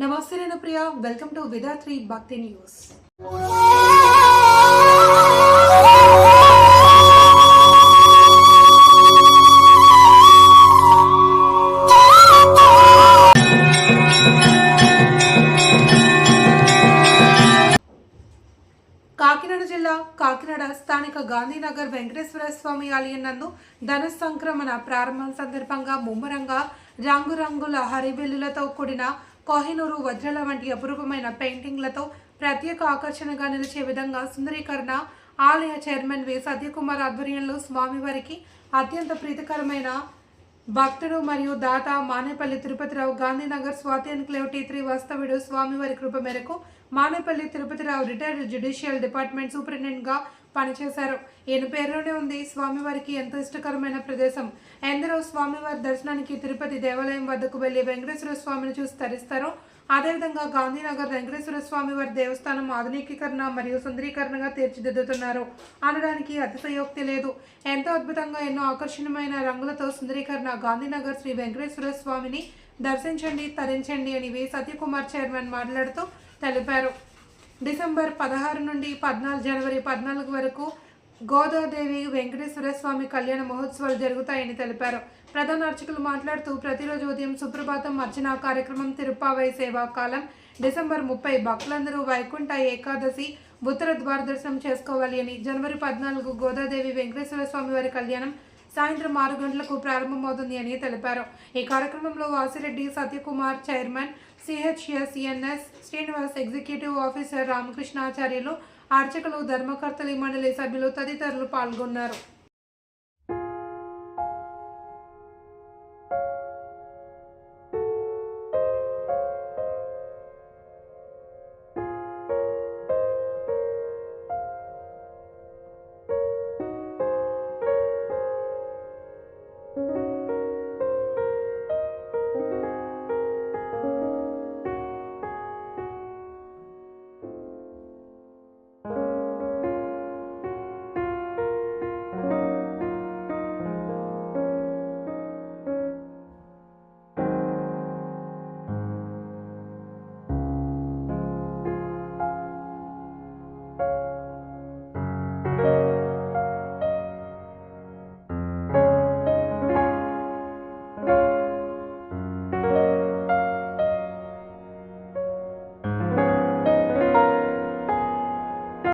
నమస్తే నేను Priya. Welcome to Vidhatri భక్తి న్యూస్ కాకినాడ జిల్లా కాకినాడ స్థానిక గాంధీనగర్ వెంకటేశ్వర స్వామి ఆలయం నందు ధన సంక్రమణ ప్రారంభం సందర్భంగా ముమ్మరంగా రంగురంగుల హరిబిల్లులతో కూడిన కోహినూరు వజ్రాల వంటి అపురూపమైన పెయింటింగ్లతో ప్రత్యేక ఆకర్షణగా నిలిచే విధంగా సుందరీకరణ ఆలయ చైర్మన్ వి. సత్యకుమార్ ఆధ్వర్యంలో స్వామివారికి అత్యంత ప్రీతికరమైన భక్తుడు మరియు దాత Manepalli Tirupatirao Gandhinagar Swathi enclave T three వాస్తవ్యుడు స్వామివారి కృప మేరకు Manepalli Tirupatirao retired judicial department సూపరింటెండెంట్గా పనిచేశారు. ఈయన పేరులోనే ఉంది స్వామివారికి ఎంతో ఇష్టకరమైన ప్రదేశం. ఎందరో స్వామివారి దర్శనానికి తిరుపతి దేవాలయం వద్దకు వెళ్ళి వెంకటేశ్వర స్వామిని చూసి తరిస్తారు. అదేవిధంగా గాంధీనగర్ వెంకటేశ్వర స్వామి వారి దేవస్థానం ఆధునికీకరణ మరియు సుందరీకరణగా తీర్చిదిద్దుతున్నారు. అనడానికి అతిశయోక్తి లేదు. ఎంతో అద్భుతంగా ఎన్నో ఆకర్షణీయమైన రంగులతో సుందరీకరణ గాంధీనగర్ శ్రీ వెంకటేశ్వర స్వామిని దర్శించండి తరించండి అని వి. సత్యకుమార్ చైర్మన్ మాట్లాడుతూ తెలిపారు. డిసెంబర్ పదహారు నుండి పద్నాలుగు జనవరి పద్నాలుగు వరకు గోదాదేవి వెంకటేశ్వర స్వామి కళ్యాణ మహోత్సవాలు జరుగుతాయని తెలిపారు. ప్రధాన అర్చకులు మాట్లాడుతూ ప్రతిరోజు ఉదయం సుప్రభాతం అర్చన కార్యక్రమం తిరుప్పావై సేవా కాలం. డిసెంబర్ ముప్పై భక్తులందరూ వైకుంఠ ఏకాదశి ఉత్తర ద్వార దర్శనం చేసుకోవాలి అని జనవరి పద్నాలుగు గోదాదేవి వెంకటేశ్వర స్వామి వారి కళ్యాణం సాయంత్రం ఆరు గంటలకు ప్రారంభమవుతుంది అని తెలిపారు. ఈ కార్యక్రమంలో Vasireddy Satyakumar chairman C H S N S Srinivas executive officer Ramakrishnacharyulu అర్చకులు ధర్మకర్తలి మండలి సభ్యులు తదితరులు పాల్గొన్నారు.